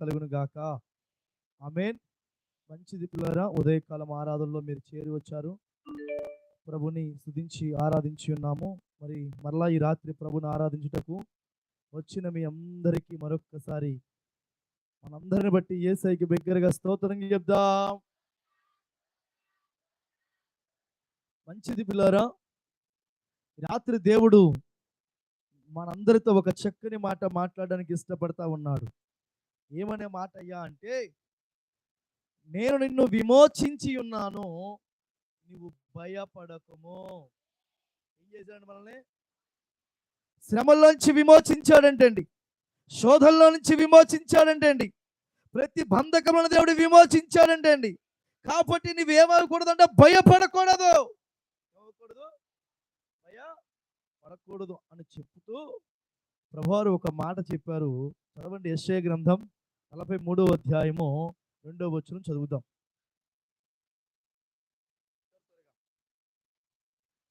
కలుగును గాక. ఆమెన్. మంచిది పిల్లరా ఉదయకాలం ఆరాధనలో మీరు చేరి వచ్చారు. ప్రభుని స్థుతించి ఆరాధించి ఉన్నాము. మరి మరలా ఈ రాత్రి ప్రభుని ఆరాధించుటకు వచ్చిన మీ అందరికీ మరొక్కసారి మనందరిని బట్టి ఏసైకి బిగ్గరగా స్తోత్రం చెప్దాం. మంచిది పిల్లరా రాత్రి దేవుడు మనందరితో ఒక చక్కని మాట మాట్లాడడానికి ఇష్టపడతా ఉన్నాడు. ఏమనే మాట అయ్యా అంటే నేను నిన్ను విమోచించి ఉన్నాను నువ్వు భయపడకము. ఏం చేశాడు మనల్ని? శ్రమల్లోంచి విమోచించాడంటండి. శోధంలో నుంచి విమోచించాడంటండి. ప్రతి బంధకములను దేవుడు విమోచించాడంటండి. కాబట్టి నువ్వేమవకూడదంటే భయపడకూడదు. ఏమవకూడదు పడకూడదు అని చెప్తూ ప్రభువారు ఒక మాట చెప్పారు. చదవండి ఎస్ఏ గ్రంథం నలభై మూడో అధ్యాయము రెండో వచ్చును చదువుదాం.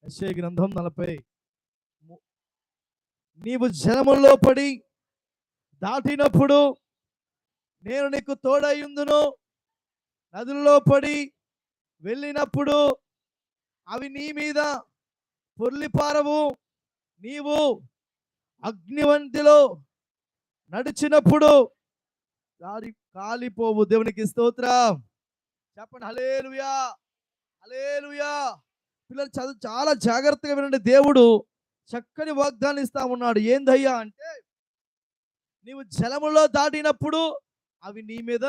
ఎస్ఏ గ్రంథం నలభై నీవు జనములో పడి దాటినప్పుడు నేను నీకు తోడయ్యుందును నదుల్లో పడి వెళ్ళినప్పుడు అవి నీ మీద పొర్లిపారవు. నీవు అగ్నివంతిలో నడిచినప్పుడు దారి కాలిపోవు. దేవునికి స్తోత్రం. చెప్పండి. హలేలుయా హలేలుయా పిల్లలు చదువు చాలా జాగ్రత్తగా వినండి. దేవుడు చక్కని వాగ్దానం ఇస్తా ఉన్నాడు. ఏందయ్యా అంటే నీవు జలములో దాటినప్పుడు అవి నీ మీద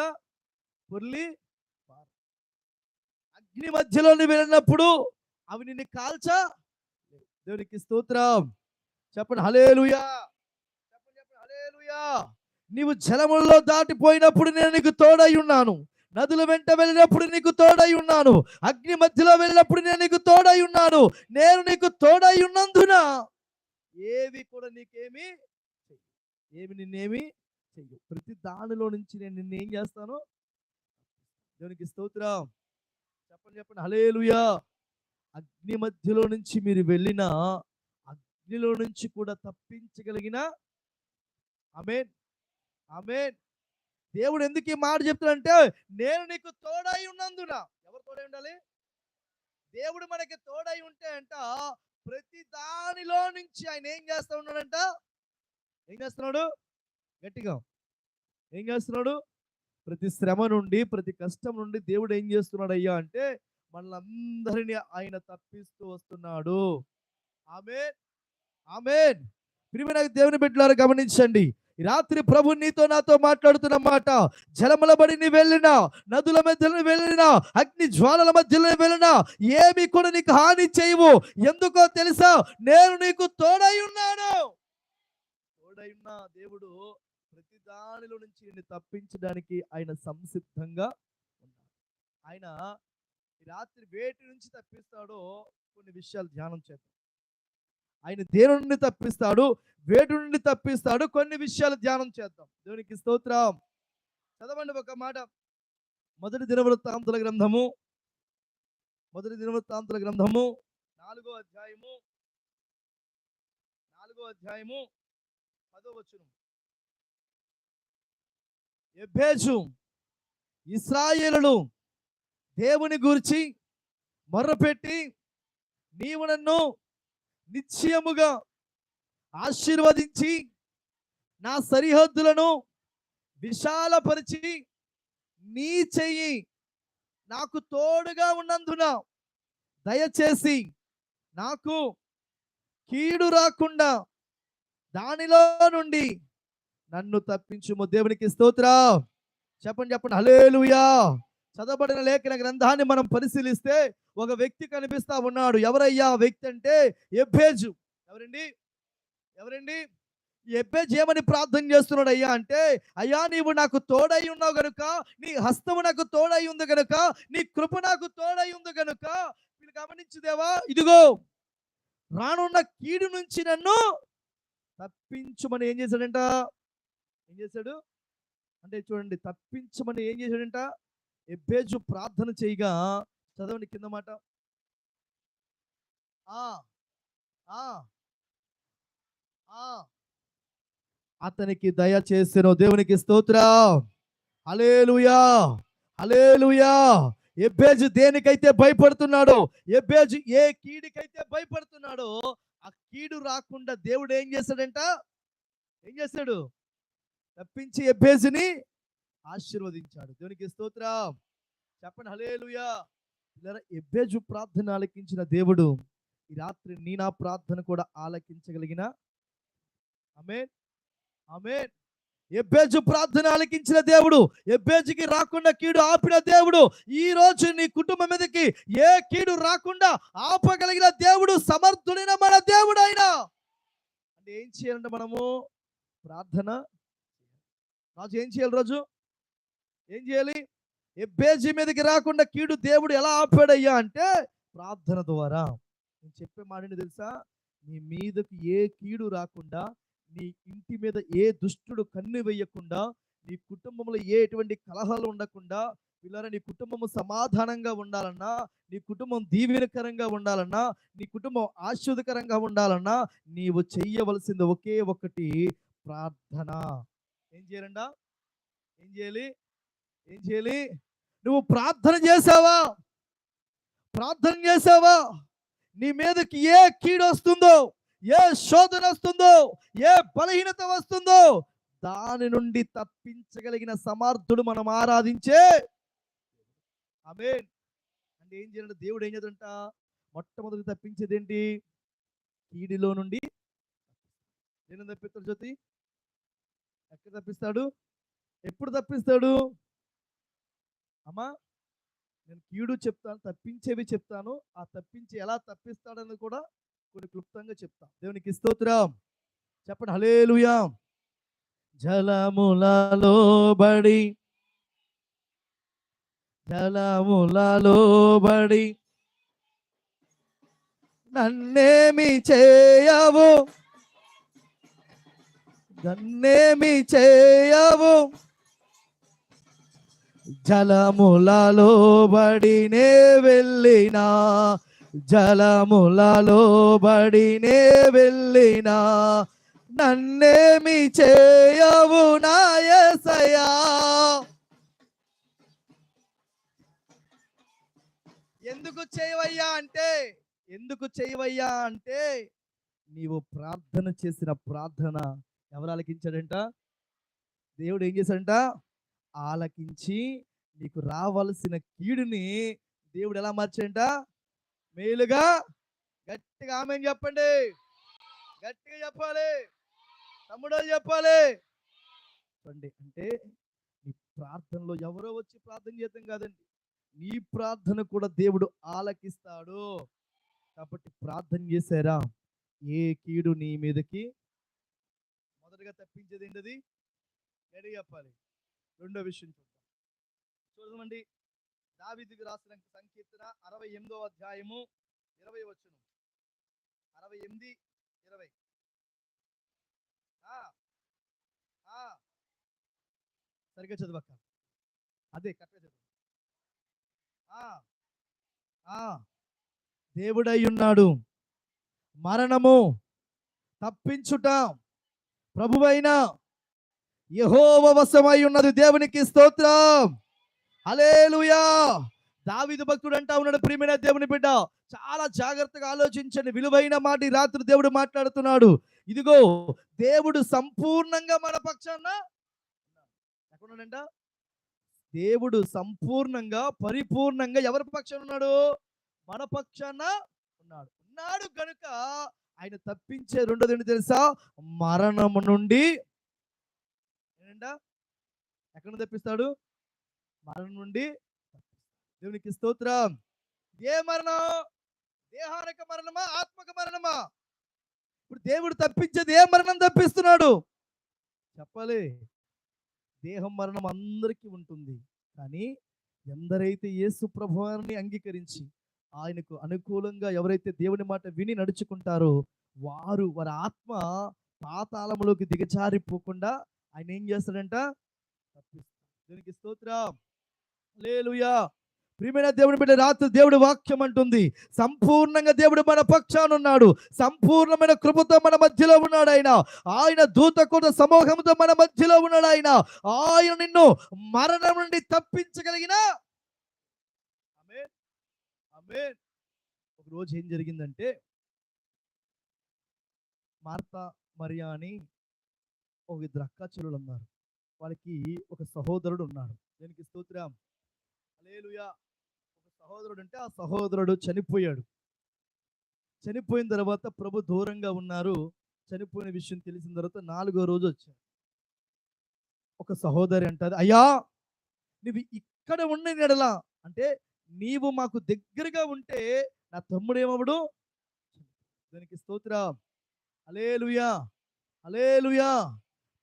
పొర్లి అగ్ని మధ్యలో నువ్వు వెళ్ళినప్పుడు అవి నిన్ను కాల్చ దేవునికి స్తోత్రం. చెప్పండి హలేలుయా చెప్పండి చెప్పండి హలేలుయా నీవు జలములలో దాటిపోయినప్పుడు నేను నీకు తోడై ఉన్నాను. నదుల వెంట వెళ్ళినప్పుడు నీకు తోడై ఉన్నాను. అగ్ని మధ్యలో వెళ్ళినప్పుడు నేను నీకు తోడై ఉన్నాను. నేను నీకు తోడై ఉన్నందున ఏవి కూడా నీకేమి ఏమి నిన్నేమి చెయ్యు ప్రతి దానిలో నుంచి నేను నిన్ను ఏం చేస్తాను? దేవునికి స్తోత్రం. చెప్పండి చెప్పండి హలేలుయా అగ్ని మధ్యలో నుంచి మీరు వెళ్ళిన అగ్నిలో నుంచి కూడా తప్పించగలిగిన ఆమెన్. ఆమెన్. దేవుడు ఎందుకు ఈ మాట చెప్తాడంటే నేను నీకు తోడై ఉన్నందున. ఎవరు తోడై ఉండాలి? దేవుడు మనకి తోడై ఉంటే అంట ప్రతి దానిలో నుంచి ఆయన ఏం చేస్తా ఉన్నాడంట? ఏం చేస్తున్నాడు? గట్టిగా. ఏం చేస్తున్నాడు? ప్రతి శ్రమ నుండి ప్రతి కష్టం నుండి దేవుడు ఏం చేస్తున్నాడు అయ్యా అంటే మనల్ని ఆయన తప్పిస్తూ వస్తున్నాడు. ఆమె ఆమెన్. ప్రియమైన దేవుని బిడ్డలారు గమనించండి. రాత్రి ప్రభు నీతో నాతో మాట్లాడుతున్న మాట జలముల బడి నీ వెళ్ళినా నదుల మధ్యలో వెళ్ళినా అగ్ని జ్వాలల మధ్యలో వెళ్ళినా ఏమి కూడా నీకు హాని చేయవు. ఎందుకో తెలుసా? నేను నీకు తోడై ఉన్నాను. తోడై ఉన్న దేవుడు ప్రతి దానిలో నుంచి నిన్ను తప్పించడానికి ఆయన సంసిద్ధంగా ఉన్నాడు. ఆయన రాత్రి వేటి నుంచి తప్పిస్తాడో కొన్ని విషయాలు ధ్యానం చేద్దాం. ఆయన దేని నుండి తప్పిస్తాడు? వేటి నుండి తప్పిస్తాడు? కొన్ని విషయాలు ధ్యానం చేద్దాం. దేవునికి స్తోత్రం. చదవండి ఒక మాట. మొదటి దినవృత్తాంతుల గ్రంథము. మొదటి దినవృత్తాంతుల గ్రంథము. నాలుగో అధ్యాయము. నాలుగో అధ్యాయము. పదో వచనం. ఎబ్బేజు ఇస్రాయేలును దేవుని గురించి మొర్రపెట్టి నీవు నన్ను నిశ్చయముగా ఆశీర్వదించి నా సరిహద్దులను విశాలపరిచి నీ చెయ్యి నాకు తోడుగా ఉన్నందున దయచేసి నాకు కీడు రాకుండా దానిలో నుండి నన్ను తప్పించుము. దేవునికి స్తోత్ర. చెప్పండి చెప్పండి. హలేలుయా చదవబడిన లేఖన గ్రంథాన్ని మనం పరిశీలిస్తే ఒక వ్యక్తి కనిపిస్తా ఉన్నాడు. ఎవరయ్యా వ్యక్తి అంటే ఎబ్బేజు. ఎవరండి? ఎవరండి? ఎబ్బేజ్ ఏమని ప్రార్థన చేస్తున్నాడు అయ్యా అంటే అయ్యా నీవు నాకు తోడై ఉన్నావు గనుక నీ హస్తము నాకు తోడై ఉంది గనుక నీ కృప నాకు తోడై ఉంది గనుక మీరు గమనించుదేవా ఇదిగో రానున్న కీడు నుంచి నన్ను తప్పించుమని ఏం చేశాడంట? ఏం చేశాడు? అంటే చూడండి తప్పించమని ఏం చేశాడంట? ఎబ్బేజు ప్రార్థన చేయగా చదవండి కింద మాట. ఆ ఆ అతనికి దయ చేసిన దేవునికి స్తోత్రం. అలేలుయా అలేలుయా ఎబ్బేజు దేనికైతే భయపడుతున్నాడో ఎబ్బేజు ఏ కీడికైతే భయపడుతున్నాడో ఆ కీడు రాకుండా దేవుడు ఏం చేశాడంట ఏం చేశాడు తప్పించి ఎబ్బేజుని ఆశీర్వదించాడు. దేవునికి స్తోత్రం. చెప్పండి హలేలుయా పిల్లరా ఎబ్బేజు ప్రార్థన ఆలకించిన దేవుడు ఈ రాత్రి నీ నా ప్రార్థన కూడా ఆలకించగలిగిన? అమేన్ అమేన్ ఎబ్బేజు ప్రార్థన ఆలకించిన దేవుడు ఎబ్బేజుకి రాకుండా కీడు ఆపిన దేవుడు ఈ రోజు నీ కుటుంబం మీదకి ఏ కీడు రాకుండా ఆపగలిగిన దేవుడు సమర్థుడైన మన దేవుడు అయినా అంటే ఏం చేయాలంటే మనము ప్రార్థన రాజు ఏం చేయాలి రోజు? ఏం చేయాలి? ఎబ్బేజీ మీదకి రాకుండా కీడు దేవుడు ఎలా ఆపాడయ్యా అంటే ప్రార్థన ద్వారా. నేను చెప్పే మాటని తెలుసా? నీ మీదకి ఏ కీడు రాకుండా నీ ఇంటి మీద ఏ దుష్టుడు కన్ను వేయకుండా నీ కుటుంబంలో ఏ ఎటువంటి కలహాలు ఉండకుండా పిల్లల నీ కుటుంబము సమాధానంగా ఉండాలన్నా నీ కుటుంబం దీవెనకరంగా ఉండాలన్నా నీ కుటుంబం ఆశ్చర్యకరంగా ఉండాలన్నా నీవు చెయ్యవలసింది ఒకే ఒకటి ప్రార్థన. ఏం చేయాలండా ఏం చేయాలి? ఏం చేయాలి? నువ్వు ప్రార్థన చేసావా? ప్రార్థన చేసావా? నీ మీదకి ఏ కీడు వస్తుందో ఏ శోధన వస్తుందో ఏ బలహీనత వస్తుందో దాని నుండి తప్పించగలిగిన సమర్థుడు మనం ఆరాధించే ఆమె అంటే ఏం చేయాలంటే దేవుడు ఏం చేద్దంట మొట్టమొదటి తప్పించేది ఏంటి? కీడిలో నుండి నేను తప్పిస్తాడు జ్యోతి? ఎక్కడ తప్పిస్తాడు? ఎప్పుడు తప్పిస్తాడు? అమ్మా నేను కీడు చెప్తాను తప్పించేవి చెప్తాను. ఆ తప్పించి ఎలా తప్పిస్తాడని కూడా కొన్ని క్లుప్తంగా చెప్తాను దేవునికి స్తోత్రం. చెప్పండి హలేలుయా జలములలో బడి జలములలో బడి నన్నేమి చేయవు నన్నేమి చేయవు. జలములలో బడినే వెళ్ళినా జలములలో బడినే వెళ్ళినా నన్నేమి చేయవు నాయసయా ఎందుకు చేయవయ్యా అంటే ఎందుకు చేయవయ్యా అంటే నీవు ప్రార్థన చేసిన ప్రార్థన ఎవరు ఆలకించాడంట? దేవుడు ఏం చేశాడంట? ఆలకించి నీకు రావలసిన కీడుని దేవుడు ఎలా మార్చాడంట? మేలుగా గట్టిగా ఆమె చెప్పండి. గట్టిగా చెప్పాలి. తమ్ముడు చెప్పాలి. చెప్పండి అంటే నీ ప్రార్థనలో ఎవరో వచ్చి ప్రార్థన చేద్దాం కాదండి. నీ ప్రార్థన కూడా దేవుడు ఆలకిస్తాడు. కాబట్టి ప్రార్థన చేశారా? ఏ కీడు నీ మీదకి? మొదటగా తప్పించేది ఏంటది? గట్టిగా చెప్పాలి. రెండో విషయం చూద్దాం. చూద్దామండి దావిదికి రాసిన సంకీర్తన అరవై ఎనిమిదో అధ్యాయము ఇరవై వచ్చును అరవై ఎనిమిది ఇరవై. ఆ, సరిగ్గా చదువక్క అదే కరెక్ట్గా చదువు. ఆ, ఆ. దేవుడై ఉన్నాడు. మరణము తప్పించుట ప్రభువైన యెహోవా ఉన్నది దేవునికి స్తోత్రం. హల్లెలూయా. దావిదు భక్తుడు అంటా ఉన్నాడు ప్రియమైన దేవుని బిడ్డ చాలా జాగ్రత్తగా ఆలోచించండి. విలువైన మాట ఈ రాత్రి దేవుడు మాట్లాడుతున్నాడు. ఇదిగో దేవుడు సంపూర్ణంగా మన పక్షాన ఎక్కడున్నాడంట దేవుడు సంపూర్ణంగా పరిపూర్ణంగా ఎవరి పక్షాన ఉన్నాడు? మన పక్షాన ఉన్నాడు. ఉన్నాడు కనుక ఆయన తప్పించే రెండోది ఏంటి తెలుసా? మరణము నుండి నిండా ఎక్కడ తప్పిస్తాడు? మరణం నుండి దేవునికి స్తోత్రం. ఏ మరణం? దేహానిక మరణమా? ఆత్మక మరణమా? ఇప్పుడు దేవుడు తప్పించేది ఏ మరణం తప్పిస్తున్నాడు? చెప్పాలి. దేహం మరణం అందరికీ ఉంటుంది. కానీ ఎందరైతే యేసు ప్రభువాన్ని అంగీకరించి ఆయనకు అనుకూలంగా ఎవరైతే దేవుని మాట విని నడుచుకుంటారో వారు వారి ఆత్మ పాతాళములోకి దిగజారిపోకుండా ఆయన ఏం చేస్తాడంట? దీనికి స్తోత్రం. లేలుయా ప్రియమైన దేవుని బిడ్డ రాత్రి దేవుడి వాక్యం అంటుంది. సంపూర్ణంగా దేవుడు మన పక్షానున్నాడు సంపూర్ణమైన కృపతో మన మధ్యలో ఉన్నాడు ఆయన. ఆయన దూత కూడా సమూహంతో మన మధ్యలో ఉన్నాడు ఆయన. ఆయన నిన్ను మరణం నుండి తప్పించగలిగిన ఒక రోజు ఏం జరిగిందంటే మార్త మరియా అని ఒక ఇద్దరు అక్క చెల్లెలు ఉన్నారు వాళ్ళకి ఒక సహోదరుడు ఉన్నాడు దీనికి స్తోత్రం? అలేలుయా ఒక సహోదరుడు అంటే ఆ సహోదరుడు చనిపోయాడు. చనిపోయిన తర్వాత ప్రభు దూరంగా ఉన్నారు. చనిపోయిన విషయం తెలిసిన తర్వాత నాలుగో రోజు వచ్చాడు. ఒక సహోదరి అంటారు అయ్యా నువ్వు ఇక్కడ ఉన్న నెడలా. అంటే నీవు మాకు దగ్గరగా ఉంటే నా తమ్ముడు ఏమవుడు దానికి స్తోత్రం? అలేలుయా అలేలుయా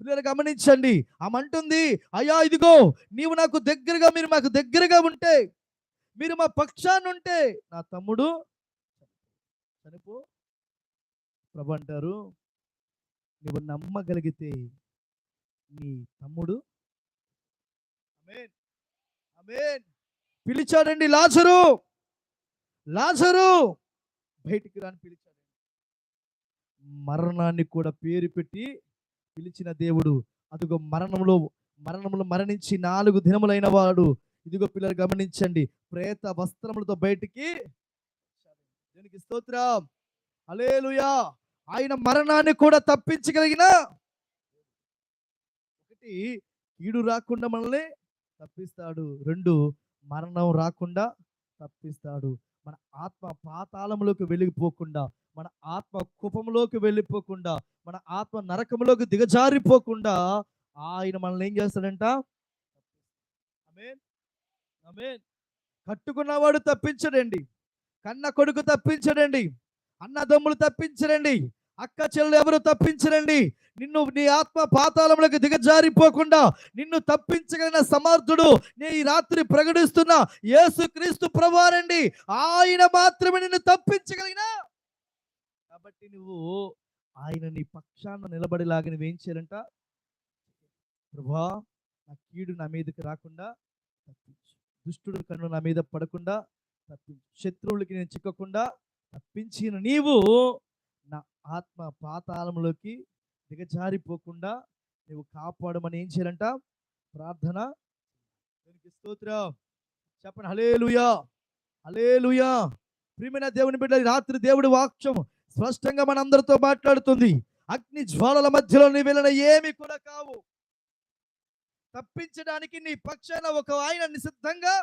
పిల్లలు గమనించండి. ఆమె అంటుంది అయ్యా ఇదిగో నీవు నాకు దగ్గరగా మీరు మాకు దగ్గరగా ఉంటే మీరు మా పక్షాన్ని ఉంటే నా తమ్ముడు చనిపో ప్రభు అంటారు. నువ్వు నమ్మగలిగితే నీ తమ్ముడు పిలిచాడండి లాజరు లాజరు బయటికి రాని పిలిచాడు మరణాన్ని కూడా పేరు పెట్టి పిలిచిన దేవుడు. అదిగో మరణంలో మరణంలో మరణించి నాలుగు దినములైన వాడు. ఇదిగో పిల్లలు గమనించండి. ప్రేత వస్త్రములతో బయటికి దీనికి స్తోత్రం. అలేలుయా ఆయన మరణాన్ని కూడా తప్పించగలిగిన ఒకటి కీడు రాకుండా మనల్ని తప్పిస్తాడు. రెండు మరణం రాకుండా తప్పిస్తాడు. మన ఆత్మ పాతాళంలోకి వెళ్ళిపోకుండా మన ఆత్మ కుపంలోకి వెళ్ళిపోకుండా మన ఆత్మ నరకంలోకి దిగజారిపోకుండా ఆయన మనల్ని ఏం చేస్తాడంట? కట్టుకున్నవాడు తప్పించడండి. కన్న కొడుకు తప్పించడండి. అన్నదమ్ములు తప్పించరండి అక్క చెల్లెలు ఎవరు తప్పించరండి? నిన్ను నీ ఆత్మ పాతాళములకు దిగజారిపోకుండా నిన్ను తప్పించగలిగిన సమర్థుడు నీ ఈ రాత్రి ప్రకటిస్తున్న యేసుక్రీస్తు ప్రభువారండి. ఆయన మాత్రమే నిన్ను తప్పించగలిగిన. కాబట్టి నువ్వు ఆయన నీ పక్షాన నిలబడేలాగా నువ్వేం చేయాలంట? ప్రభా నా కీడు నా మీదకి రాకుండా తప్పించు. దుష్టుడు కన్ను నా మీద పడకుండా తప్పించు. శత్రువులకి నేను చిక్కకుండా తప్పించిన నీవు నా ఆత్మ పాతాళంలోకి దిగజారిపోకుండా నువ్వు కాపాడమని ఏం చేయాలంట? ప్రార్థన దీనికి స్తోత్రం. చెప్పండి హలేలుయా హలేలుయా ప్రియమైన దేవుని బిడ్డ రాత్రి దేవుడి వాక్యం స్పష్టంగా మనందరితో మాట్లాడుతుంది. అగ్ని జ్వాలల మధ్యలో నీ వెళ్ళిన ఏమి కూడా కావు. తప్పించడానికి నీ పక్షాన ఒక ఆయన నిశ్శబ్దంగా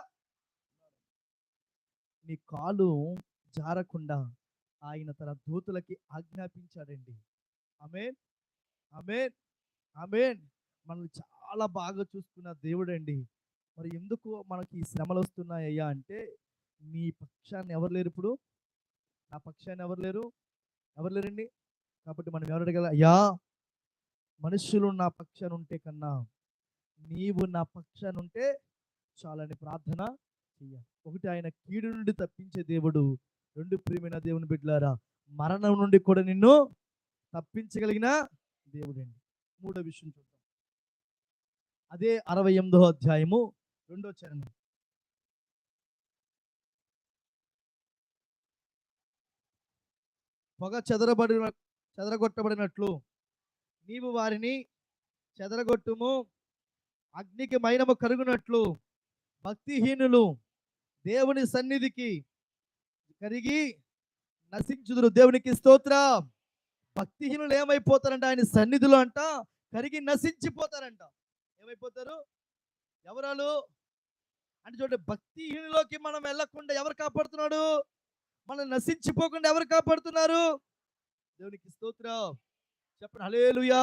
నీ కాలు జారకుండా ఆయన తన దూతలకి ఆజ్ఞాపించాడండి. అమేన్ అమేన్ అమేన్ మనల్ని చాలా బాగా చూసుకున్న దేవుడండి. మరి ఎందుకు మనకి ఈ శ్రమలు వస్తున్నాయ్యా అంటే నీ పక్షాన్ని ఎవరు లేరు ఇప్పుడు? నా పక్షాన్ని ఎవరు లేరు? ఎవరు లేరండి? కాబట్టి మనం ఎవరు అడగల? అయ్యా! మనుషులు నా పక్షాన ఉంటే కన్నా నీవు నా పక్షాన ఉంటే చాలని ప్రార్థన చెయ్యాలి. ఒకటి ఆయన కీడు నుండి తప్పించే దేవుడు రెండు ప్రియమైన దేవుని బిడ్డలారా మరణం నుండి కూడా నిన్ను తప్పించగలిగిన దేవుడండి. మూడో విషయం చూద్దాం. అదే అరవై ఎనిమిదో అధ్యాయము రెండో చరణం. పొగ చెదరబడిన చెదరగొట్టబడినట్లు నీవు వారిని చెదరగొట్టుము. అగ్నికి మైనము కరుగునట్లు భక్తిహీనులు దేవుని సన్నిధికి కరిగి నశించుదురు. దేవునికి స్తోత్ర. భక్తిహీనులు ఏమైపోతారంట? ఆయన సన్నిధిలో అంట కరిగి నశించిపోతారంట. ఏమైపోతారు? ఎవరాలు? అంటే చూడండి భక్తిహీనులోకి మనం వెళ్ళకుండా ఎవరు కాపాడుతున్నాడు? మనం నశించిపోకుండా ఎవరు కాపాడుతున్నారు? దేవునికి స్తోత్రం. చెప్పండి హలేలుయా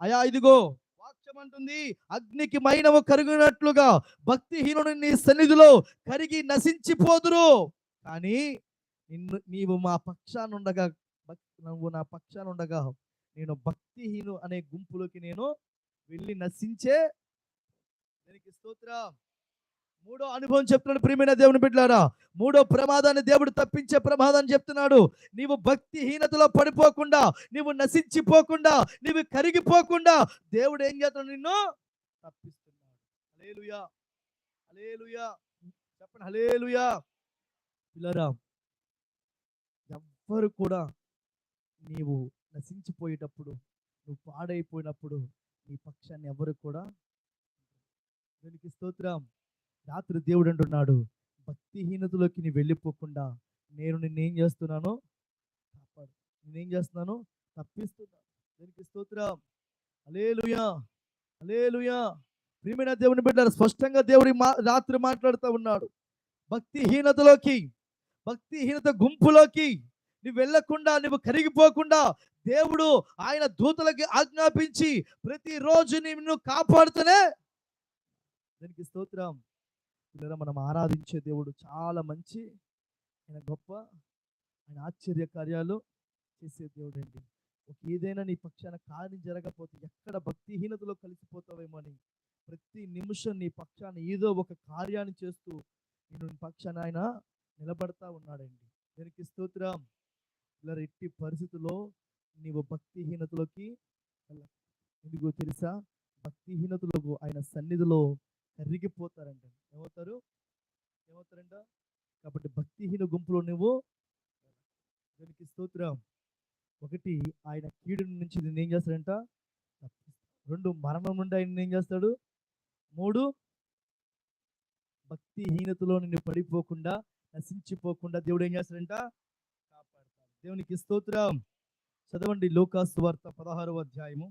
అయా ఇదిగో వాక్యం అంటుంది అగ్నికి మైనము కరిగినట్లుగా భక్తిహీనుడు నీ సన్నిధిలో కరిగి నశించిపోదురు. కానీ నిన్ను నీవు మా పక్షానుండగా భక్తి నువ్వు నా పక్షానుండగా నేను భక్తిహీను అనే గుంపులోకి నేను వెళ్ళి నశించే. దానికి స్తోత్రం. మూడో అనుభవం చెప్తున్నాడు ప్రియమైన దేవుని బిడ్డారా మూడో ప్రమాదాన్ని దేవుడు తప్పించే ప్రమాదాన్ని చెప్తున్నాడు. నీవు భక్తిహీనతలో పడిపోకుండా నీవు నశించిపోకుండా నీవు కరిగిపోకుండా దేవుడు ఏం చేస్తున్నాడు నిన్ను తప్పిస్తున్నాడు. హలేలుయా హలేలుయా చెప్పండి హలేలుయా పిల్లరా ఎవ్వరు కూడా నీవు నశించిపోయేటప్పుడు నువ్వు పాడైపోయినప్పుడు నీ పక్షాన్ని ఎవరు కూడా దీనికి స్తోత్రం. రాత్రి దేవుడు అంటున్నాడు భక్తిహీనతలోకి నీ వెళ్ళిపోకుండా నేను నిన్నేం చేస్తున్నాను కాపాడు. నేనేం చేస్తున్నాను తప్పిస్తున్నాను దీనికి స్తోత్రం. అలేలుయా అలేలుయా ప్రియమైన దేవుని బిడ్డారు స్పష్టంగా దేవుడి మా రాత్రి మాట్లాడుతూ ఉన్నాడు. భక్తిహీనతలోకి భక్తిహీనత గుంపులోకి నువ్వు వెళ్ళకుండా నువ్వు కరిగిపోకుండా దేవుడు ఆయన దూతలకి ఆజ్ఞాపించి ప్రతిరోజు నిన్ను కాపాడుతూనే. దానికి స్తోత్రం. లేదా మనం ఆరాధించే దేవుడు చాలా మంచి ఆయన గొప్ప ఆయన ఆశ్చర్య కార్యాలు చేసే దేవుడు అండి ఒక ఏదైనా నీ పక్షాన కార్యం జరగకపోతే ఎక్కడ భక్తిహీనతలో కలిసిపోతావేమో అని ప్రతి నిమిషం నీ పక్షాన ఏదో ఒక కార్యాన్ని చేస్తూ నేను నీ పక్షాన ఆయన నిలబడతా ఉన్నాడండి. దీనికి స్తోత్రం. ఇలా ఎట్టి పరిస్థితుల్లో నీవు భక్తిహీనతలోకి ఎందుకు తెలుసా? భక్తిహీనతలకు ఆయన సన్నిధిలో కరిగిపోతారంట. ఏమవుతారు? ఏమవుతారంట? కాబట్టి భక్తిహీన గుంపులో నువ్వు దానికి స్తోత్రం. ఒకటి ఆయన కీడు నుంచి నేను ఏం చేస్తాడంట? రెండు మరణం నుండి ఆయన ఏం చేస్తాడు? మూడు భక్తిహీనతలో నిన్ను పడిపోకుండా నశించిపోకుండా దేవుడు ఏం చేస్తాడంట? కాపాడతాడు. దేవునికి స్తోత్రం. చదవండి లోకాసు వార్త పదహారవ అధ్యాయము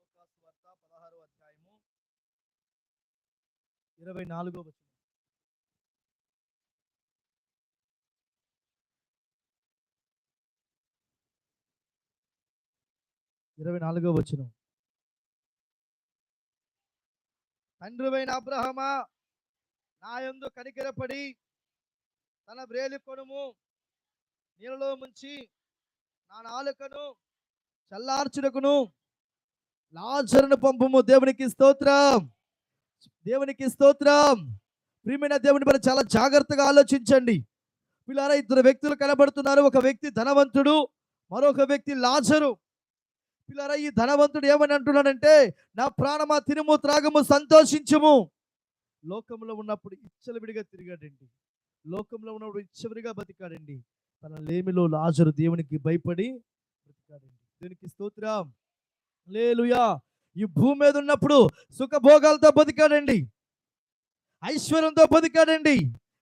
లోకాసు వార్త పదహారవ అధ్యాయము ఇరవై నాలుగో వచనం. ఇరవై నాలుగో వచనం. తండ్రివైన అబ్రహమా నా యందు కనికరపడి తన బ్రేలి కొనుము నీళ్ళలో ముంచి నా నాలుకను చల్లార్చుడకును లాజరును పంపము దేవునికి స్తోత్రం. దేవునికి స్తోత్రం. ప్రియమైన దేవుని మనం చాలా జాగ్రత్తగా ఆలోచించండి. వీళ్ళారా ఇద్దరు వ్యక్తులు కనబడుతున్నారు. ఒక వ్యక్తి ధనవంతుడు మరొక వ్యక్తి లాజరు. పిల్లరా ఈ ధనవంతుడు ఏమని అంటున్నాడంటే నా ప్రాణమా తినుము త్రాగము సంతోషించము. లోకంలో ఉన్నప్పుడు ఇచ్చలవిడిగా తిరిగాడండి. లోకంలో ఉన్నప్పుడు ఇచ్చవిడిగా బతికాడండి. తన లేమిలో లాజరు దేవునికి భయపడి బ్రతికాడండి. దేవునికి స్తోత్రం. లేలుయా ఈ భూమి మీద ఉన్నప్పుడు సుఖభోగాలతో బతికాడండి. ఐశ్వర్యంతో బతికాడండి.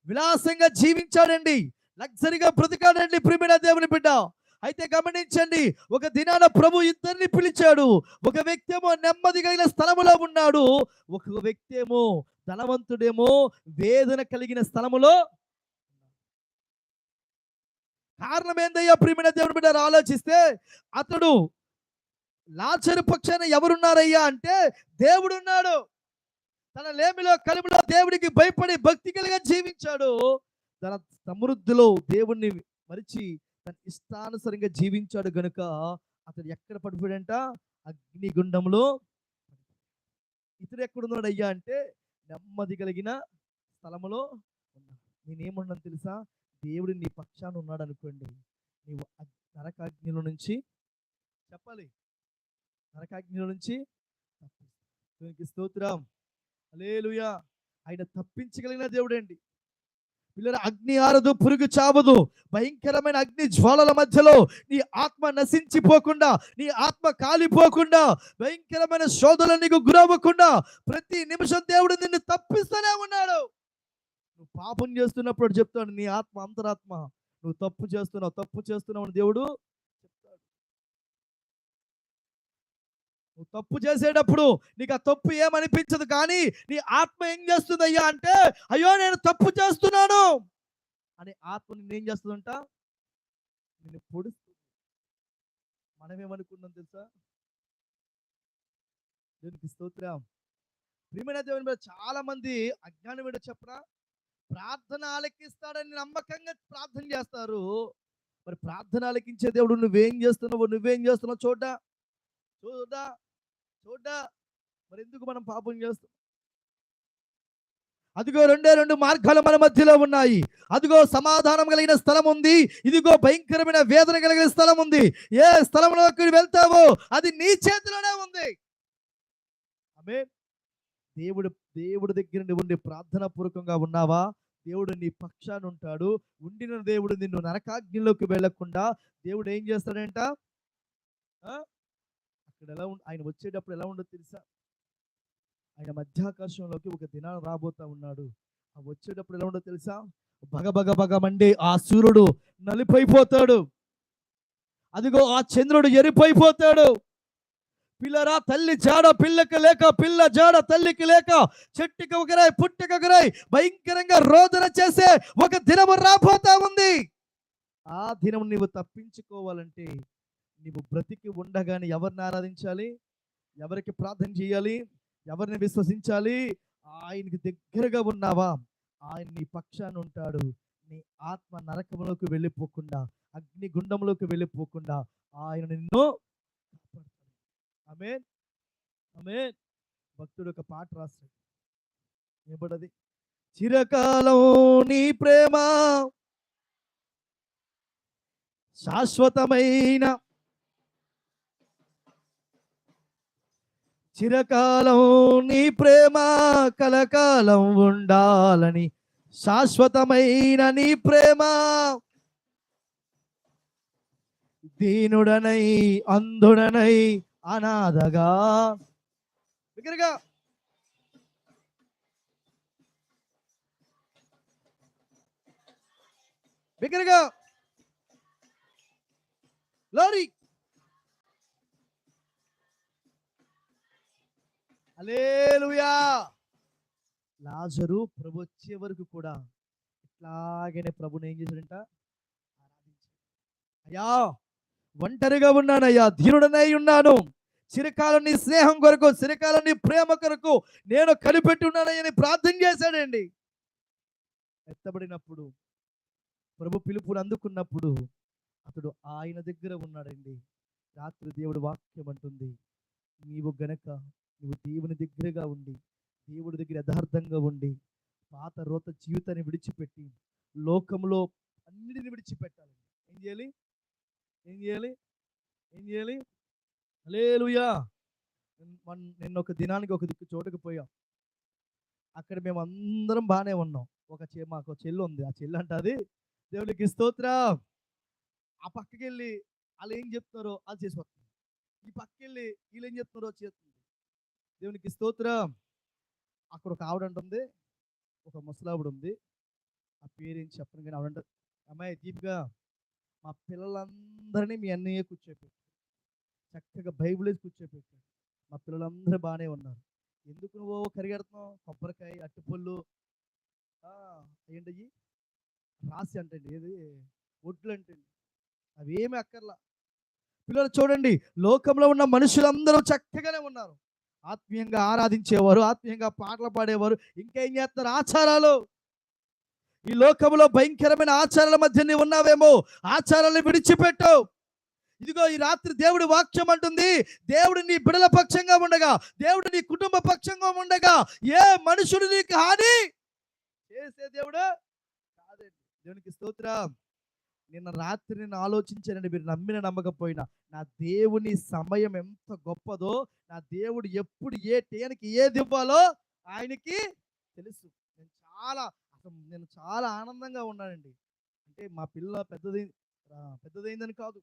విలాసంగా జీవించాడండి. లగ్జరీగా బ్రతికాడండి ప్రిమిన దేవుని బిడ్డ. అయితే గమనించండి ఒక దినాన ప్రభు ఇద్దరిని పిలిచాడు. ఒక వ్యక్తి ఏమో నెమ్మది కలిగిన స్థలములో ఉన్నాడు. ఒక వ్యక్తి ఏమో ధనవంతుడేమో వేదన కలిగిన స్థలములో కారణం ఏందయ్యా ప్రియమైన దేవుని బిడ్డ? ఆలోచిస్తే అతడు లాచరు పక్షాన ఎవరున్నారయ్యా అంటే దేవుడు ఉన్నాడు తన లేమిలో కలిమిలో దేవుడికి భయపడి భక్తి కలిగా జీవించాడు. తన సమృద్ధిలో దేవుణ్ణి మరిచి తన ఇష్టానుసరంగా జీవించాడు గనుక అతడు ఎక్కడ పడిపోయాడంట? అగ్నిగుండంలో ఇతడు ఎక్కడున్నాడు అయ్యా అంటే నెమ్మది కలిగిన స్థలములో ఉన్నాడు. నేనేమున్నాను తెలుసా? దేవుడు నీ పక్షాన ఉన్నాడు అనుకోండి నీవు నరకాగ్నిలో నుంచి చెప్పాలి. నరకాగ్నిలో నుంచి తప్పిస్తాడు. దేవునికి స్తోత్రం. అలేలుయా ఆయన తప్పించగలిగిన దేవుడండి. పిల్లల అగ్ని ఆరదు పురుగు చావదు. భయంకరమైన అగ్ని జ్వాలల మధ్యలో నీ ఆత్మ నశించిపోకుండా నీ ఆత్మ కాలిపోకుండా భయంకరమైన శోధన నీకు గురవ్వకుండా ప్రతి నిమిషం దేవుడు నిన్ను తప్పిస్తూనే ఉన్నాడు. నువ్వు పాపం చేస్తున్నప్పుడు చెప్తాడు నీ ఆత్మ అంతరాత్మ. నువ్వు తప్పు చేస్తున్నావు తప్పు చేస్తున్నావు దేవుడు నువ్వు తప్పు చేసేటప్పుడు నీకు ఆ తప్పు ఏమనిపించదు కానీ నీ ఆత్మ ఏం చేస్తుందయ్యా అంటే అయ్యో నేను తప్పు చేస్తున్నాను అని ఆత్మ నిన్ను ఏం చేస్తుందంట? నిన్ను పొడుస్తుంది. మనం ఏమనుకున్నాం తెలుసా? దీనికి స్తోత్రం. ప్రియమైన దేవుని మీద చాలా మంది అజ్ఞానం ఏంటో చెప్పరా? ప్రార్థన ఆలకిస్తాడని నమ్మకంగా ప్రార్థన చేస్తారు. మరి ప్రార్థన ఆలకించే దేవుడు నువ్వేం చేస్తున్నావు నువ్వేం చేస్తున్నావు చూడ్డా? చూడ్డా? చూడ్డా మరి ఎందుకు మనం పాపం చేస్తాం? అదిగో రెండే రెండు మార్గాలు మన మధ్యలో ఉన్నాయి. అదిగో సమాధానం కలిగిన స్థలం ఉంది. ఇదిగో భయంకరమైన వేదన కలిగిన స్థలం ఉంది. ఏ స్థలంలోకి వెళ్తావో అది నీ చేతిలోనే ఉంది. ఆమె దేవుడు దేవుడి దగ్గర ఉండి ప్రార్థన పూర్వకంగా ఉన్నావా? దేవుడు నీ పక్షాన్ని ఉంటాడు. ఉండిన దేవుడు నిన్ను నరకాగ్నిలోకి వెళ్ళకుండా దేవుడు ఏం చేస్తాడంట? అక్కడ ఎలా ఆయన వచ్చేటప్పుడు ఎలా ఉండదు తెలుసా? ఆయన మధ్యాకాశంలోకి ఒక దినాన రాబోతా ఉన్నాడు. ఆ వచ్చేటప్పుడు ఎలా ఉండదు తెలుసా? బగ బగ బగ మండే ఆ సూర్యుడు నలిపైపోతాడు అదిగో ఆ చంద్రుడు ఎరిపైపోతాడు పిల్లరా తల్లి జాడ పిల్లకి లేక పిల్ల జాడ తల్లికి లేక చెట్టుకి ఒకరై పుట్టికి ఒకరై భయంకరంగా రోదన చేసే ఒక దినము రాబోతా ఉంది. ఆ దినం నీవు తప్పించుకోవాలంటే నీవు బ్రతికి ఉండగానే ఎవరిని ఆరాధించాలి? ఎవరికి ప్రార్థన చేయాలి? ఎవరిని విశ్వసించాలి? ఆయనకి దగ్గరగా ఉన్నావా? ఆయన నీ పక్షాన ఉంటాడు. నీ ఆత్మ నరకములోకి వెళ్ళిపోకుండా అగ్ని గుండంలోకి వెళ్ళిపోకుండా ఆయన నిన్ను కాపాడుతాడు. ఆమె భక్తుడు ఒక పాట రాశాడు ఏబడది చిరకాలం నీ ప్రేమ శాశ్వతమైన చిరకాలం నీ ప్రేమ కలకాలం ఉండాలని శాశ్వతమైన నీ ప్రేమ దీనుడనై అంధుడనై అనాథగా. దగ్గరగా బిగ్గరగా లారీ. అలేలుయా లాజరు ప్రభు వచ్చే వరకు కూడా ఇట్లాగనే ప్రభుని ఏం చేశాడంట? ఆరాధించాడు. అయ్యా ఒంటరిగా ఉన్నానయ్యా ధీరుడనై ఉన్నాను. చిరకాలం నీ స్నేహం కొరకు చిరకాలం నీ ప్రేమ కొరకు నేను కనిపెట్టి ఉన్నానని ప్రార్థన చేశాడండి. ఎత్తబడినప్పుడు ప్రభు పిలుపుని అందుకున్నప్పుడు అతడు ఆయన దగ్గర ఉన్నాడండి. రాత్రి దేవుడు వాక్యం అంటుంది నీవు గనక నువ్వు దేవుని దగ్గరగా ఉండి దేవుడి దగ్గర యథార్థంగా ఉండి పాత రోత జీవితాన్ని విడిచిపెట్టి లోకంలో అన్నిటిని విడిచిపెట్టాలి ఏం చేయాలి? ఏం చేయాలి? ఏం చేయాలి? లేలుయా నిన్న ఒక దినానికి ఒక దిక్కు చోటుకు పోయాం. అక్కడ మేము అందరం బాగానే ఉన్నాం. ఒక చె మాకు చెల్లు చెల్లి ఉంది. ఆ చెల్లి అంటది దేవునికి స్తోత్రం. ఆ పక్కకి వెళ్ళి వాళ్ళు ఏం చెప్తున్నారో అది చేసి వస్తుంది ఈ పక్కకి వెళ్ళి వీళ్ళు ఏం చెప్తున్నారో చేస్తుంది దేవునికి స్తోత్రం. అక్కడ ఒక ఆవిడ ఉంటుంది ఒక ముసలావిడ ఉంది ఆ పేరేం చెప్పను కానీ ఆవిడ అమ్మాయి దీపిగా మా పిల్లలందరినీ మీ అన్నయ్య కూర్చోపెట్టాడు. చక్కగా బైబుల్ వేసి కూర్చోపెట్టాడు. మా పిల్లలందరూ బాగానే ఉన్నారు. ఎందుకు నువ్వు కరిగెడుతున్నావు? కొబ్బరికాయ అట్టుపళ్ళు ఆ, రాసి అంటండి. ఏది? ఒడ్లు అంటండి అవేమి అక్కర్లా. పిల్లలు చూడండి లోకంలో ఉన్న మనుషులందరూ చక్కగానే ఉన్నారు. ఆత్మీయంగా ఆరాధించేవారు ఆత్మీయంగా పాటలు పాడేవారు ఇంకేం చేస్తారు? ఆచారాలు. ఈ లోకంలో భయంకరమైన ఆచారాల మధ్య నీవు ఉన్నావేమో ఆచారాలను విడిచిపెట్టు. ఇదిగో ఈ రాత్రి దేవుడి వాక్యం అంటుంది దేవుడు నీ బిడల పక్షంగా ఉండగా దేవుడు నీ కుటుంబ పక్షంగా ఉండగా ఏ మనుషుడు నీకు హాని చేసే దేవుడు కాదండి. దేవునికి స్తోత్రం. నిన్న రాత్రి నేను ఆలోచించానండి మీరు నమ్మిన నమ్మకపోయినా. నా దేవుని సమయం ఎంత గొప్పదో నా దేవుడు ఎప్పుడు ఏ టైంకి ఏది ఇవ్వాలో ఆయనకి తెలుసు. నేను చాలా అసలు నేను చాలా ఆనందంగా ఉన్నానండి. అంటే మా పిల్ల పెద్దది పెద్దదైందని కాదు.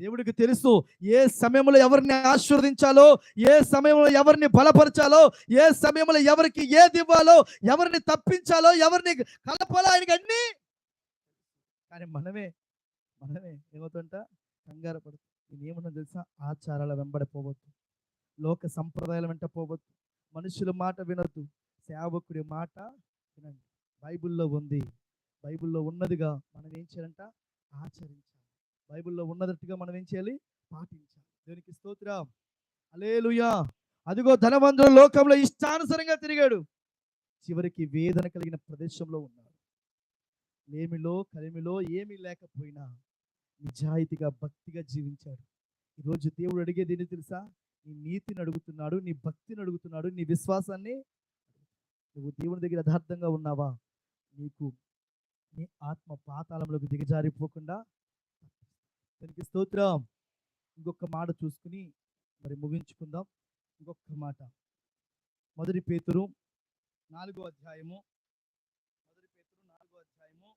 దేవుడికి తెలుసు ఏ సమయంలో ఎవరిని ఆశీర్వదించాలో ఏ సమయంలో ఎవరిని బలపరచాలో ఏ సమయంలో ఎవరికి ఏది ఇవ్వాలో ఎవరిని తప్పించాలో ఎవరిని కలపాలో ఆయనకి అన్ని కానీ మనమే మనమే ఏమవుతుంట? కంగారు పడుతుంది నేనేమన్నా తెలుసా? ఆచారాల వెంబడిపోవద్దు లోక సంప్రదాయాల వెంట పోవద్దు. మనుషుల మాట వినొద్దు. సేవకుడి మాట వినండి. బైబిల్లో ఉంది. బైబిల్లో ఉన్నదిగా మనం ఏం చేయాలంట? ఆచరించాలి. బైబిల్లో ఉన్నదట్టుగా మనం ఏం చేయాలి? పాటించాలి. దేవునికి స్తోత్రం. అలేలుయా అదిగో ధనవంతుడు లోకంలో ఇష్టానుసరంగా తిరిగాడు. చివరికి వేదన కలిగిన ప్రదేశంలో ఉన్నాడు. లేమిలో కలిమిలో ఏమీ లేకపోయినా నిజాయితీగా భక్తిగా జీవించాడు. ఈరోజు దేవుడు అడిగేది ఏంటి తెలుసా? నీ నీతిని అడుగుతున్నాడు నీ భక్తిని అడుగుతున్నాడు నీ విశ్వాసాన్ని నువ్వు దేవుని దగ్గర యథార్థంగా ఉన్నావా? నీకు నీ ఆత్మ పాతాళంలోకి దిగజారిపోకుండా దానికి స్తోత్రం. ఇంకొక మాట చూసుకుని మరి ముగించుకుందాం. ఇంకొక మాట. మొదటి పేతురు నాలుగో అధ్యాయము మొదటి పేతురు నాలుగో అధ్యాయము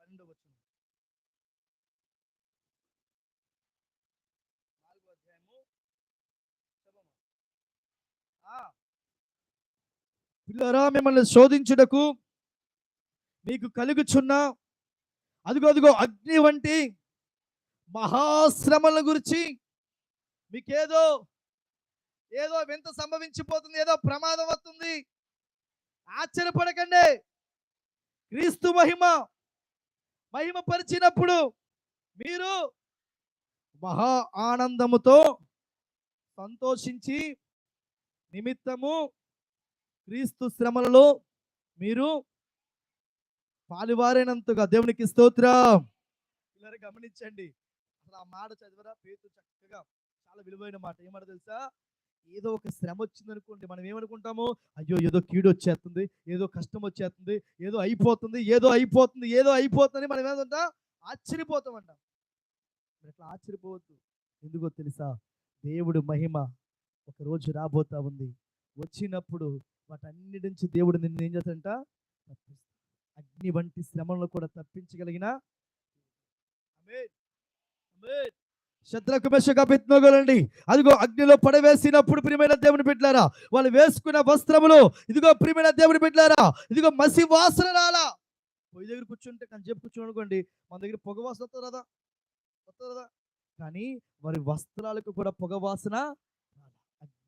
పన్నెండవ వచనం నాలుగో అధ్యాయము చదవమా. ఆ. పిల్లరా మిమ్మల్ని శోధించుటకు మీకు కలుగుచున్న. అదిగో అదిగో అగ్ని వంటి మహాశ్రమల గురించి మీకేదో ఏదో వింత సంభవించిపోతుంది ఏదో ప్రమాదం వస్తుంది. ఆశ్చర్యపడకండి. క్రీస్తు మహిమ మహిమ పరిచినప్పుడు మీరు మహా ఆనందముతో సంతోషించి నిమిత్తము క్రీస్తు శ్రమలలో మీరు పాలువారైనంతగా దేవునికి స్తోత్రం. పిల్లలు గమనించండి. అసలు ఆ మాట చదివరా? పేరు చక్కగా చాలా విలువైన మాట. ఏమాట తెలుసా? ఏదో ఒక శ్రమ వచ్చింది అనుకోండి మనం ఏమనుకుంటాము? అయ్యో ఏదో కీడు వచ్చేస్తుంది ఏదో కష్టం వచ్చేస్తుంది ఏదో అయిపోతుంది ఏదో అయిపోతుంది ఏదో అయిపోతుంది మనం ఏమంటా ఆశ్చర్యపోతామంట. మరి ఆశ్చర్యపోవద్దు. ఎందుకో తెలుసా? దేవుడు మహిమ ఒక రోజు రాబోతా ఉంది. వచ్చినప్పుడు వాటన్నిటి నుంచి దేవుడు నిన్ను ఏం చేస్తాడంట? తప్పిస్తాడు. అగ్ని వంటి శ్రమలను కూడా తప్పించగలిగిన ఆమేన్. శత్రుకు మెషగా అదిగో అగ్నిలో పడవేసినప్పుడు ప్రియమైన దేవుని పెట్టారా వాళ్ళు వేసుకున్న వస్త్రములు ఇదిగో ప్రియమైన దేవుని పెట్టారా ఇదిగో మసి వాసన రాలా. పొయ్యి దగ్గర కూర్చుంటే కానీ చెప్పు కూర్చోనుకోండి మన దగ్గర పొగ వాసన వస్తుంది కదా వస్తుంది కదా కానీ వారి వస్త్రాలకు కూడా పొగ వాసన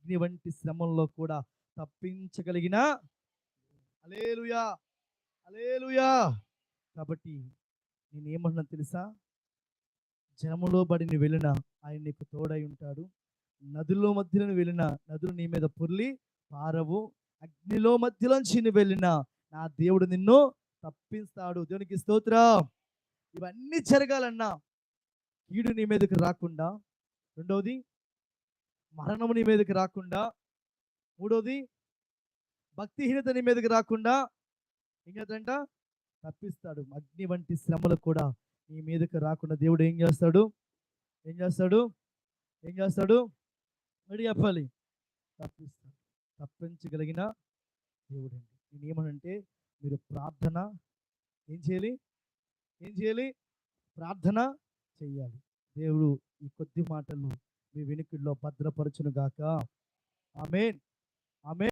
అగ్ని వంటి శ్రమంలో కూడా తప్పించగలిగిన అలేలుయా అలేలుయా కాబట్టి నేనేమన్నా తెలుసా? జనములో బడి వెళ్ళిన ఆయన నీకు తోడై ఉంటాడు. నదుల్లో మధ్యలో వెళ్ళిన నదులు నీ మీద పొర్లి పారవు. అగ్నిలో మధ్యలోంచి నువ్వు వెళ్ళిన నా దేవుడు నిన్ను తప్పిస్తాడు. దేవునికి స్తోత్రం. ఇవన్నీ జరగాలన్నా కీడు నీ మీదకి రాకుండా రెండవది మరణము నీ మీదకి రాకుండా మూడవది భక్తిహీనత నీ మీదకి రాకుండా ఇంకేదంట తప్పిస్తాడు. అగ్ని వంటి శ్రమలు కూడా నీ మీదకి రాకుండా దేవుడు ఏం చేస్తాడు? ఏం చేస్తాడు? ఏం చేస్తాడు? మరి చెప్పాలి. తప్పిస్తాడు. తప్పించగలిగిన దేవుడు అండి నేను ఏమనంటే మీరు ప్రార్థన ఏం చేయాలి? ఏం చేయాలి? ప్రార్థన చెయ్యాలి దేవుడు ఈ కొద్ది మాటలు మీ వెనుకల్లో భద్రపరచును గాక ఆమెన్. ఆమె